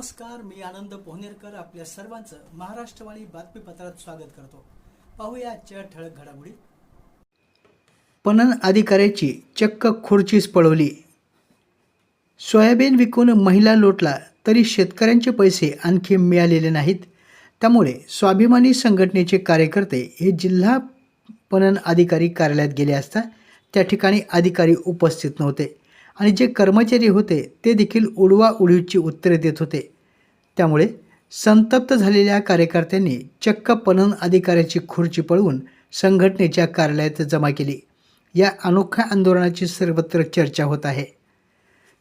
नमस्कार मी आनंद पोहनेरकर आपल्या सर्वांचं महाराष्ट्रवाणी बातमीपत्रात स्वागत करतो. पाहूया आजच्या ठळक घडामोडी. पणन अधिकाऱ्याची चक्क खुर्चीच पळवली. सोयाबीन विकून महिला लोटला तरी शेतकऱ्यांचे पैसे आणखी मिळालेले नाहीत. त्यामुळे स्वाभिमानी संघटनेचे कार्यकर्ते हे जिल्हा पणन अधिकारी कार्यालयात गेले असता त्या ठिकाणी अधिकारी उपस्थित नव्हते. आणि जे कर्मचारी होते ते देखील उडवा उडीची उत्तरे देत होते. त्यामुळे संतप्त झालेल्या कार्यकर्त्यांनी चक्क पणन अधिकाऱ्याची खुर्ची पळवून संघटनेच्या कार्यालयात जमा केली. या अनोख्या आंदोलनाची सर्वत्र चर्चा होत आहे.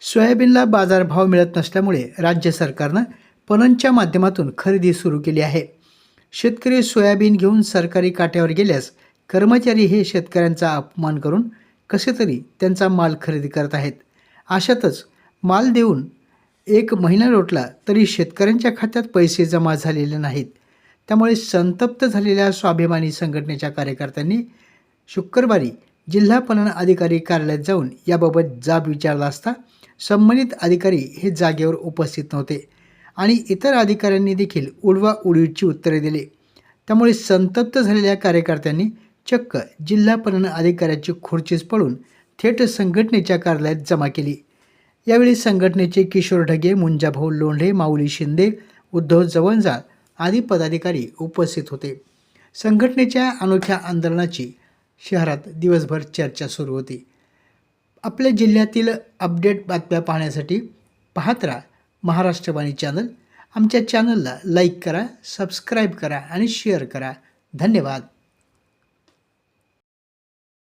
सोयाबीनला बाजारभाव मिळत नसल्यामुळे राज्य सरकारनं पणनच्या माध्यमातून खरेदी सुरू केली आहे. शेतकरी सोयाबीन घेऊन सरकारी काट्यावर गेल्यास कर्मचारी हे शेतकऱ्यांचा अपमान करून कसे तरी त्यांचा माल खरेदी करत आहेत. अशातच माल देऊन एक महिना लोटला तरी शेतकऱ्यांच्या खात्यात पैसे जमा झालेले नाहीत. त्यामुळे संतप्त झालेल्या स्वाभिमानी संघटनेच्या कार्यकर्त्यांनी शुक्रवारी जिल्हा पणन अधिकारी कार्यालयात जाऊन याबाबत जाब विचारला असता संबंधित अधिकारी हे जागेवर उपस्थित नव्हते आणि इतर अधिकाऱ्यांनी देखील उडवा उडीची उत्तरे दिली. त्यामुळे संतप्त झालेल्या कार्यकर्त्यांनी चक्क जिल्हा पणन अधिकाऱ्याची खुर्चीच पळून थेट संघटनेच्या कार्यालयात जमा केली. यावेळी संघटनेचे किशोर ढगे मुंजाभाऊ लोंढे माऊली शिंदे उद्धव जवंजाळ आदी पदाधिकारी उपस्थित होते. संघटनेच्या अनोख्या आंदोलनाची शहरात दिवसभर चर्चा सुरू होती. आपल्या जिल्ह्यातील अपडेट बातम्या पाहण्यासाठी पाहत राहा महाराष्ट्रवाणी चॅनल. आमच्या चॅनलला लाईक करा सबस्क्राईब करा आणि शेअर करा. धन्यवाद.